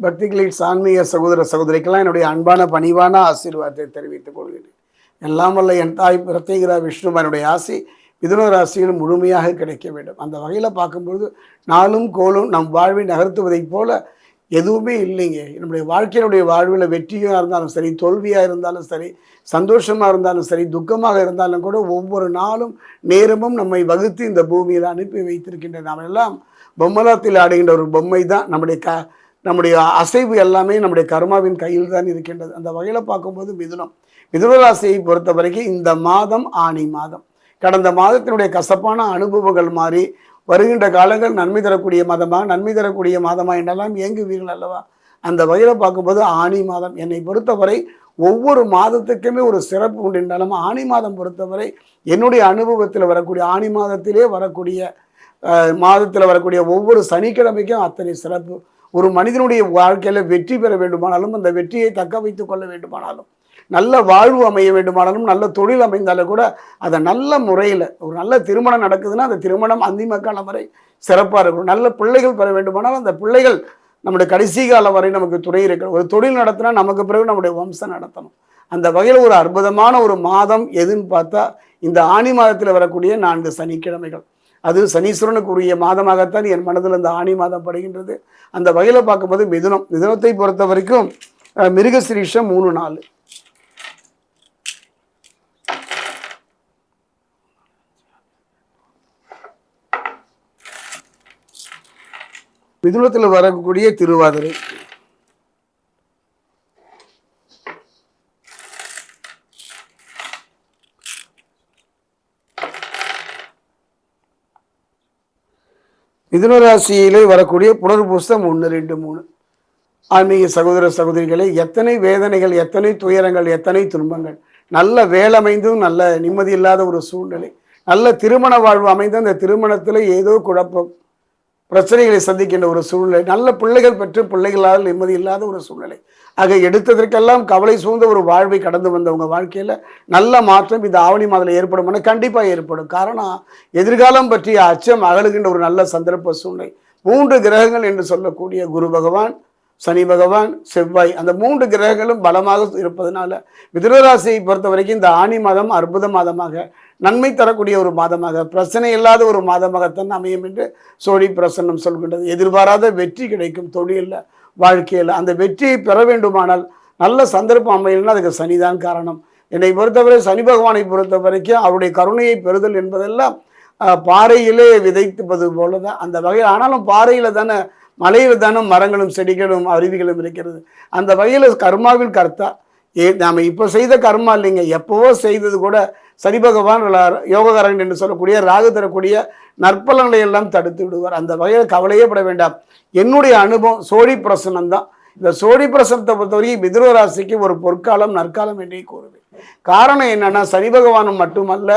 பக்திகளின் ஆன்மீக சகோதர சகோதரிக்கெல்லாம் என்னுடைய அன்பான பணிவான ஆசீர்வாதத்தை தெரிவித்துக் கொள்கிறேன். எல்லாம் வல்ல என் தாய் பிரத்யேகரா விஷ்ணு என்னுடைய ஆசை மிதுன ராசியில் முழுமையாக கிடைக்க வேண்டும். அந்த வகையில் பார்க்கும்பொழுது நாளும் கோலும் நம் வாழ்வை நகர்த்துவதைப் போல எதுவுமே இல்லைங்க. நம்முடைய வாழ்க்கையினுடைய வாழ்வில் வெற்றியாக இருந்தாலும் சரி தோல்வியாக இருந்தாலும் சரி சந்தோஷமாக இருந்தாலும் சரி துக்கமாக இருந்தாலும் கூட ஒவ்வொரு நாளும் நேரமும் நம்மை வகுத்து இந்த பூமியில் அனுப்பி வைத்திருக்கின்ற நாம் எல்லாம் பொம்மலாத்தில் ஆடுகின்ற ஒரு பொம்மை தான் நம்முடைய க நம்முடைய அசைவு எல்லாமே நம்முடைய கர்மாவின் கையில் தான் இருக்கின்றது. அந்த வகையில் பார்க்கும்போது மிதுனம். மிதுனராசியை பொறுத்த வரைக்கும் இந்த மாதம் ஆணி மாதம். கடந்த மாதத்தினுடைய கசப்பான அனுபவங்கள் மாறி வருகின்ற காலங்கள் நன்மை தரக்கூடிய மாதமாக நன்மை தரக்கூடிய மாதமாக என்றெல்லாம் இயங்குவீர்கள் அல்லவா? அந்த வகையில் பார்க்கும்போது ஆணி மாதம். என்னை பொறுத்தவரை ஒவ்வொரு மாதத்துக்குமே ஒரு சிறப்பு உண்டு என்றாலும் ஆணி மாதம் பொறுத்தவரை என்னுடைய அனுபவத்தில் வரக்கூடிய ஆணி மாதத்திலே வரக்கூடிய மாதத்தில் வரக்கூடிய ஒவ்வொரு சனிக்கிழமைக்கும் அத்தனை சிறப்பு. ஒரு மனிதனுடைய வாழ்க்கையில் வெற்றி பெற வேண்டுமானாலும் அந்த வெற்றியை தக்க வைத்து கொள்ள வேண்டுமானாலும் நல்ல வாழ்வு அமைய வேண்டுமானாலும் நல்ல தொழில் அமைந்தாலும் கூட அதை நல்ல முறையில் ஒரு நல்ல திருமணம் நடக்குதுன்னா அந்த திருமணம் அந்திம காலம் வரை சிறப்பாக இருக்கும். நல்ல பிள்ளைகள் பெற வேண்டுமானாலும் அந்த பிள்ளைகள் நம்முடைய கடைசி காலம் வரை நமக்கு துணை இருக்கணும். ஒரு தொழில் நடத்தினா நமக்கு பிறகு நம்முடைய வம்சம் நடத்தணும். அந்த வகையில் ஒரு அற்புதமான ஒரு மாதம் எதுன்னு பார்த்தா இந்த ஆணி மாதத்தில் வரக்கூடிய நான்கு சனிக்கிழமைகள். அது சனீஸ்வரனுக்கு உரிய மாதமாகத்தான் என் மனதில் இந்த ஆணி மாதம் படுகின்றது. அந்த வகையில் பார்க்கும்போது மிதுனம். மிதுனத்தை பொறுத்த வரைக்கும் மிருகசிரீஷம் மூணு நாலு. மிதுனத்தில் வரக்கூடிய திருவாதிரை. மிதுன ராசியிலே வரக்கூடிய புனர்பூசம் ஒன்று ரெண்டு மூணு. ஆன்மீக சகோதர சகோதரிகளை எத்தனை வேதனைகள் எத்தனை துயரங்கள் எத்தனை துன்பங்கள். நல்ல வேலமைந்தும் நல்ல நிம்மதி இல்லாத ஒரு சூழ்நிலை. நல்ல திருமண வாழ்வு அமைந்த அந்த திருமணத்தில் ஏதோ குழப்பம். பிரச்சனைகளை சந்திக்கின்ற ஒரு சூழ்நிலை. நல்ல பிள்ளைகள் பெற்று பிள்ளைகளால் நிம்மதி இல்லாத ஒரு சூழ்நிலை. ஆக எடுத்ததற்கெல்லாம் கவலை சூழ்ந்த ஒரு வாழ்வை கடந்து வந்தவங்க வாழ்க்கையில் நல்ல மாற்றம் இந்த ஆவணி மாதத்தில் ஏற்படும் கண்டிப்பாக ஏற்படும். காரணம் எதிர்காலம் பற்றிய அச்சம் அகலுகின்ற ஒரு நல்ல சந்தர்ப்ப சூழ்நிலை. மூன்று கிரகங்கள் என்று சொல்லக்கூடிய குரு பகவான் சனி பகவான் செவ்வாய் அந்த மூன்று கிரகங்களும் பலமாக இருப்பதனால மிதுனராசியை பொறுத்த வரைக்கும் இந்த ஆணி மாதம் அற்புத மாதமாக நன்மை தரக்கூடிய ஒரு மாதமாக பிரச்சனை இல்லாத ஒரு மாதமாகத்தான் அமையும் என்று சோழி பிரசன்னம் சொல்கின்றது. எதிர்பாராத வெற்றி கிடைக்கும் தொழிலில் வாழ்க்கையில். அந்த வெற்றியை பெற வேண்டுமானால் நல்ல சந்தர்ப்பம் அமையலன்னா அதுக்கு சனிதான் காரணம். என்னை பொறுத்தவரை சனி பகவானை பொறுத்த வரைக்கும் அவருடைய கருணையை பெறுதல் என்பதெல்லாம் பாறையிலே விதைத்துப்பது போல தான் அந்த வகையில் ஆனாலும் பாறையில் தானே மலையில் தானே மரங்களும் செடிகளும் அருவிகளும் இருக்கிறது. அந்த வகையில் கர்மாவில் கர்த்தா நாம் இப்போ செய்த கர்மா இல்லைங்க. எப்போவோ செய்தது கூட சனி பகவான் யோககாரன் என்று சொல்லக்கூடிய ராகு தரக்கூடிய நற்பலன்களை எல்லாம் தடுத்து விடுவார். அந்த வகையில் கவலையே பட வேண்டாம். என்னுடைய அனுபவம் சோழி பிரசனம் தான். இந்த சோழி பிரசனத்தை பொறுத்தவரைக்கும் மிதுர ராசிக்கு ஒரு பொற்காலம் நற்காலம் என்றே கூறுவேன். காரணம் என்னன்னா சனி பகவானும் மட்டுமல்ல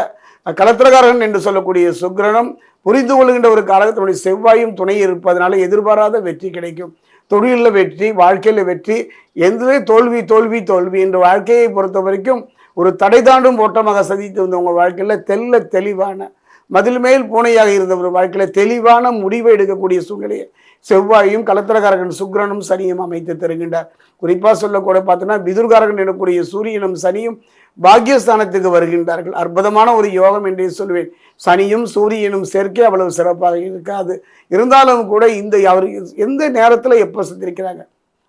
கலத்திரகாரன் என்று சொல்லக்கூடிய சுக்கிரனும் புரிந்து கொள்கின்ற ஒரு காலத்தினுடைய செவ்வாயும் துணை இருப்பதனால எதிர்பாராத வெற்றி கிடைக்கும். தொழிலில் வெற்றி வாழ்க்கையில் வெற்றி எந்தவே தோல்வி தோல்வி தோல்வி என்ற வாழ்க்கையை பொறுத்த வரைக்கும் ஒரு தடை தாண்டும் ஓட்டமாக சதித்து வந்த உங்கள் வாழ்க்கையில் தெல்ல தெளிவான மதில் மேல் பூனையாக இருந்த ஒரு வாழ்க்கையில் தெளிவான முடிவை எடுக்கக்கூடிய சூழ்நிலையை செவ்வாயும் கலத்திரகாரகன் சுக்ரனும் சனியும் அமைத்து தருகின்றார். குறிப்பாக சொல்லக்கூட பார்த்தோன்னா பிதுர்காரகன் எனக்கூடிய சூரியனும் சனியும் பாக்கியஸ்தானத்துக்கு வருகின்றார்கள். அற்புதமான ஒரு யோகம் என்றே சொல்வேன். சனியும் சூரியனும் சேர்க்கை அவ்வளவு சிறப்பாக இருக்காது. இருந்தாலும் கூட இந்த அவர் எந்த நேரத்தில் எப்போ சந்திருக்கிறாங்க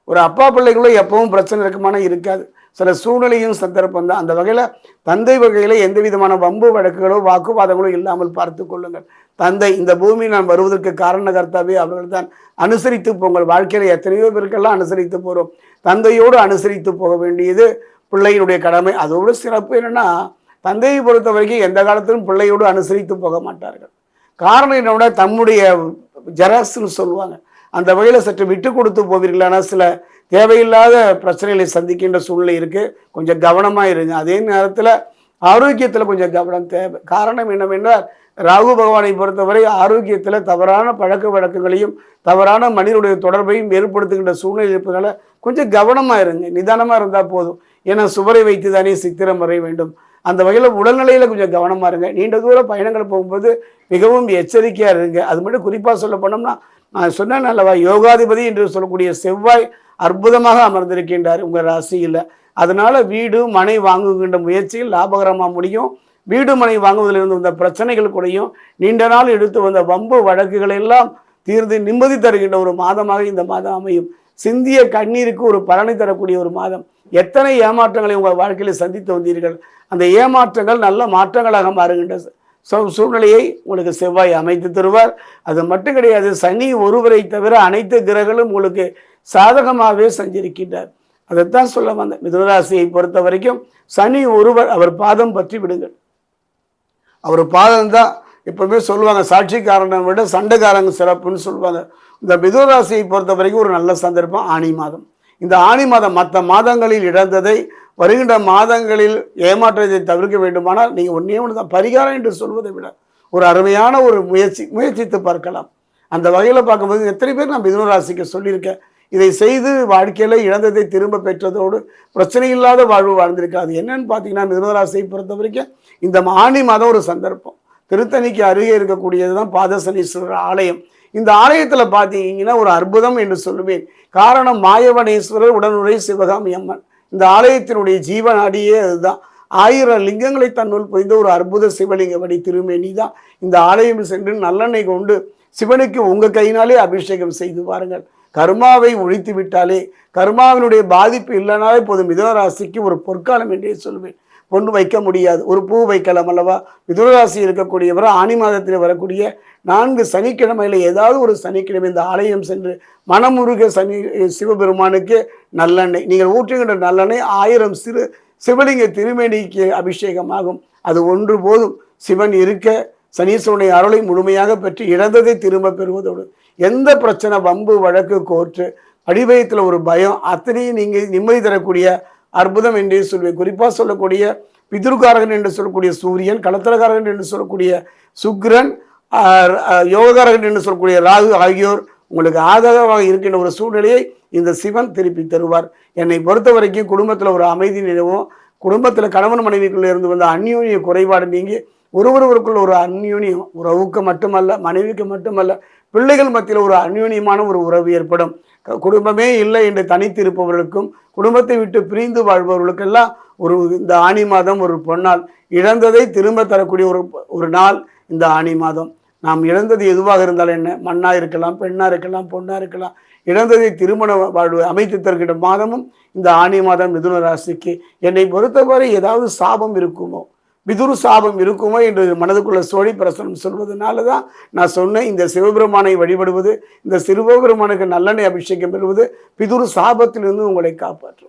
ஒரு அப்பா பிள்ளைகளும் எப்பவும் பிரச்சனை இருக்குமானா இருக்காது. சில சூழ்நிலையும் சந்தர்ப்பம் தான். அந்த வகையில் தந்தை வகையில் எந்த விதமான வம்பு வழக்குகளோ வாக்குவாதங்களோ இல்லாமல் பார்த்து கொள்ளுங்கள். தந்தை இந்த பூமி நான் வருவதற்கு காரணகர்த்தாவே அவர்கள் தான் அனுசரித்து போங்கள். வாழ்க்கையில் எத்தனையோ பேருக்கெல்லாம் அனுசரித்து போகிறோம் தந்தையோடு அனுசரித்து போக வேண்டியது பிள்ளையினுடைய கடமை. அதோடு சிறப்பு என்னென்னா தந்தையை பொறுத்த வரைக்கும் எந்த காலத்திலும் பிள்ளையோடு அனுசரித்து போக மாட்டார்கள். காரணம் என்னோட தம்முடைய ஜெராக்ஸ்னு சொல்லுவாங்க. அந்த வகையில் சற்று விட்டு கொடுத்து போவீர்களான சில தேவையில்லாத பிரச்சனைகளை சந்திக்கின்ற சூழ்நிலை இருக்குது கொஞ்சம் கவனமாக இருங்க. அதே நேரத்தில் ஆரோக்கியத்தில் கொஞ்சம் கவனம் தேவை. காரணம் என்னவென்றால் ராகு பகவானை பொறுத்தவரை ஆரோக்கியத்தில் தவறான பழக்க வழக்கங்களையும் தவறான மனிதனுடைய தொடர்பையும் ஏற்படுத்துகின்ற சூழ்நிலை இருப்பதனால கொஞ்சம் கவனமாக இருங்க. நிதானமாக இருந்தால் போதும். ஏன்னா சுவரை வைத்து தானே சித்திரம் வரைய வேண்டும். அந்த வகையில் உடல்நிலையில் கொஞ்சம் கவனமாக இருங்க. நீண்ட தூர பயணங்கள் போகும்போது மிகவும் எச்சரிக்கையாக இருங்க. அது மட்டும் குறிப்பாக சொல்ல போனோம்னா நான் சொன்னேன் அல்லவா யோகாதிபதி என்று சொல்லக்கூடிய செவ்வாய் அற்புதமாக அமர்ந்திருக்கின்றார். உங்கள் ராசியில். அதனால் வீடு மனை வாங்குகின்ற முயற்சியில் லாபகரமாக முடியும். வீடு மனை வாங்குவதிலிருந்து வந்த பிரச்சனைகள் கூடயும் நீண்ட நாள் எடுத்து வந்த வம்பு வழக்குகள் எல்லாம் தீர்ந்து நிம்மதி தருகின்ற ஒரு மாதமாக இந்த மாதம் அமையும். சிந்திய கண்ணீருக்கு ஒரு பலனை தரக்கூடிய ஒரு மாதம். எத்தனை ஏமாற்றங்களை உங்கள் வாழ்க்கையில் சந்தித்து வந்தீர்கள். அந்த ஏமாற்றங்கள் நல்ல மாற்றங்களாக மாறுகின்ற சூழ்நிலையை உங்களுக்கு செவ்வாய் அமைத்து தருவார். அது மட்டும் கிடையாது சனி ஒருவரை தவிர அனைத்து கிரகங்களும் உங்களுக்கு சாதகமாகவே சஞ்சரிக்கின்றார். அதைத்தான் சொல்ல வந்தேன். மிதுனராசியை பொறுத்த வரைக்கும் சனி ஒருவர் அவர் பாதம் பற்றி விடுங்கள். அவர் பாதம் தான் எப்பவுமே சொல்லுவாங்க. சாட்சிக்காரனை விட சண்டைக்காரங்க சிறப்புன்னு சொல்லுவாங்க. இந்த மிதுனராசியை பொறுத்த வரைக்கும் ஒரு நல்ல சந்தர்ப்பம் ஆணி மாதம். இந்த ஆணி மாதம் மற்ற மாதங்களில் இழந்ததை வருகின்ற மாதங்களில் ஏமாற்றத்தை தவிர்க்க வேண்டுமானால் நீங்கள் ஒன்றே ஒன்று தான் பரிகாரம் என்று சொல்வதை விட ஒரு அருமையான ஒரு முயற்சி முயற்சித்து பார்க்கலாம். அந்த வகையில் பார்க்கும்போது எத்தனை பேர் நான் மிதுனராசிக்கு சொல்லியிருக்கேன். இதை செய்து வாழ்க்கையில் இழந்ததை திரும்ப பெற்றதோடு பிரச்சனை இல்லாத வாழ்வு வாழ்ந்திருக்காது என்னன்னு பார்த்தீங்கன்னா மிதுனராசியை பொறுத்த வரைக்கும் இந்த ஆணி மாதம் ஒரு சந்தர்ப்பம். திருத்தணிக்கு அருகே இருக்கக்கூடியது தான் பாதசனீஸ்வரர் ஆலயம். இந்த ஆலயத்தில் பார்த்தீங்கன்னா ஒரு அற்புதம் என்று சொல்லுவேன். காரணம் மாயவனேஸ்வரர் உடனுரை சிவகாமி அம்மன். இந்த ஆலயத்தினுடைய ஜீவனாடியே அதுதான். ஆயிரம் லிங்கங்களை தன்னுள் புரிந்த ஒரு அற்புத சிவலிங்க வடி திருமேனி தான் இந்த ஆலயம் சென்று நல்லெண்ணெய் கொண்டு சிவனுக்கு உங்கள் கையினாலே அபிஷேகம் செய்து பாருங்கள் கர்மாவை ஒழித்து விட்டாலே கர்மாவினுடைய பாதிப்பு இல்லைனாலே போதும். மிதனராசிக்கு ஒரு பொற்காலம் என்றே சொல்வேன். பொண்ணு வைக்க முடியாது. ஒரு பூ வைக்கலாம் அல்லவா? மிதுனராசி இருக்கக்கூடியவர் ஆணி மாதத்தில் வரக்கூடிய நான்கு சனிக்கிழமையில் ஏதாவது ஒரு சனிக்கிழமை இந்த ஆலயம் சென்று மனமுருக சனி சிவபெருமானுக்கு நல்லெண்ணெய். நீங்கள் ஊற்றுகின்ற நல்லெண்ணெய் ஆயிரம் சிறு சிவலிங்க திருமேனிக்கு அபிஷேகமாகும். அது ஒன்று போதும். சிவன் இருக்க சனீஸ்வரனுடைய அருளை முழுமையாக பெற்று இழந்ததை திரும்ப பெறுவதோடு எந்த பிரச்சனை வம்பு வழக்கு கோர்ட்டு அடிவயத்தில் ஒரு பயம் அத்தனையும் நீங்கள் நிம்மதி தரக்கூடிய அற்புதம் என்றே சொல்வேன். குறிப்பாக சொல்லக்கூடிய பிதுர்காரகன் என்று சொல்லக்கூடிய சூரியன் களத்திரகாரகன் என்று சொல்லக்கூடிய சுக்கிரன் யோககாரகன் என்று சொல்லக்கூடிய ராகு ஆகியோர் உங்களுக்கு ஆதரவாக இருக்கின்ற ஒரு சூழ்நிலையை இந்த சிவன் திருப்பி தருவார். என்னை பொறுத்த வரைக்கும் குடும்பத்தில் ஒரு அமைதி நிலவும். குடும்பத்தில் கணவன் மனைவிக்குள்ள இருந்து வந்த அந்யோன்ய குறைபாடு நீங்கி ஒருவருவருக்குள்ள ஒரு அந்யோன்யம் உறவுக்கு மட்டுமல்ல மனைவிக்கு மட்டுமல்ல பிள்ளைகள் மத்தியில் ஒரு அந்யோன்யமான ஒரு உறவு ஏற்படும். க- குடும்பமே இல்லை என்று தனித்து இருப்பவர்களுக்கும் குடும்பத்தை விட்டு பிரிந்து வாழ்பவர்களுக்கெல்லாம் ஒரு இந்த ஆணி மாதம் ஒரு பொன்னாள் இழந்ததை திரும்ப தரக்கூடிய ஒரு ஒரு நாள் இந்த ஆணி மாதம். நாம் இழந்தது எதுவாக இருந்தாலும் என்ன? மண்ணாக இருக்கலாம் பெண்ணாக இருக்கலாம் பொண்ணாக இருக்கலாம். இழந்ததை திருமண வாழ்வு அமைத்து தருகிற மாதமும் இந்த ஆணி மாதம் மிதுன ராசிக்கு. என்னை பொறுத்தவரை ஏதாவது சாபம் இருக்குமோ? பிதுரு சாபம் இருக்குமோ என்று மனதுக்குள்ள சோழி பிரசனம் சொல்வதனால தான் நான் சொன்னேன் இந்த சிவபெருமானை வழிபடுவது இந்த சிறுபெருமானுக்கு நல்லெண்ணெய் அபிஷேகம் பெறுவது பிதுரு சாபத்திலிருந்து உங்களை காப்பாற்றும்.